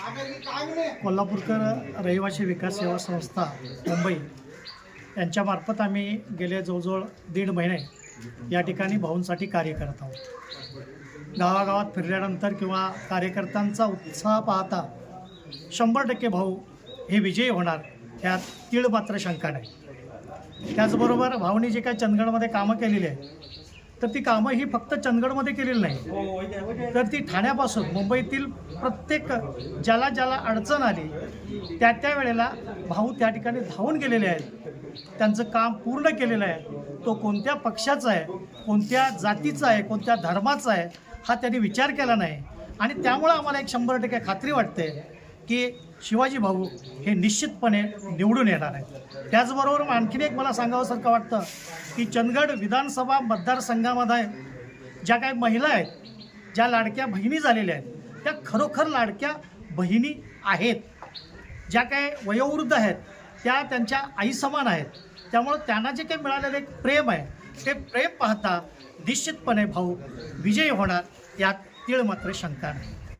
कोल्हापूरकर रहिवासी विकास सेवा संस्था मुंबई. यांच्यामार्फत आम्ही गेले जवळजवळ दीड महिने या ठिकाणी भाऊंसाठी कार्य करत आहोत. गावागावात फिरल्यानंतर किंवा कार्यकर्त्यांचा उत्साह पाहता शंभर टक्के भाऊ हे विजयी होणार यात तीळ मात्र शंका नाही. त्याचबरोबर भाऊनी जे काही चंदगडमध्ये कामं केलेली आहे तर ती कामं ही फक्त चंदगडमध्ये केलेली नाही. तर ती ठाण्यापासून मुंबईतील प्रत्येक ज्याला ज्याला अडचण आली त्या त्या वेळेला भाऊ त्या ठिकाणी धावून गेलेले आहेत. त्यांचं काम पूर्ण केलेलं आहे. तो कोणत्या पक्षाचा आहे कोणत्या जातीचा आहे कोणत्या धर्माचा आहे हा त्यांनी विचार केला नाही. आणि त्यामुळं आम्हाला एक शंभर टक्के खात्री वाटते की शिवाजी भाऊ हे निश्चितपणे निवडून येणार आहेत. त्याचबरोबर आणखीन एक मला सांगावंसारखं वाटतं की चंदगड विधानसभा मतदारसंघामध्ये ज्या काही महिला आहेत ज्या लाडक्या बहिणी झालेल्या आहेत त्या खरोखर लाडक्या बहिणी आहेत. ज्या काय वयोवृद्ध आहेत त्या त्यांच्या आई समान आहेत. त्यामुळं त्यांना जे काही मिळालेलं एक प्रेम आहे ते प्रेम पाहता निश्चितपणे भाऊ विजयी होणार यात तीळ मात्र शंका नाही.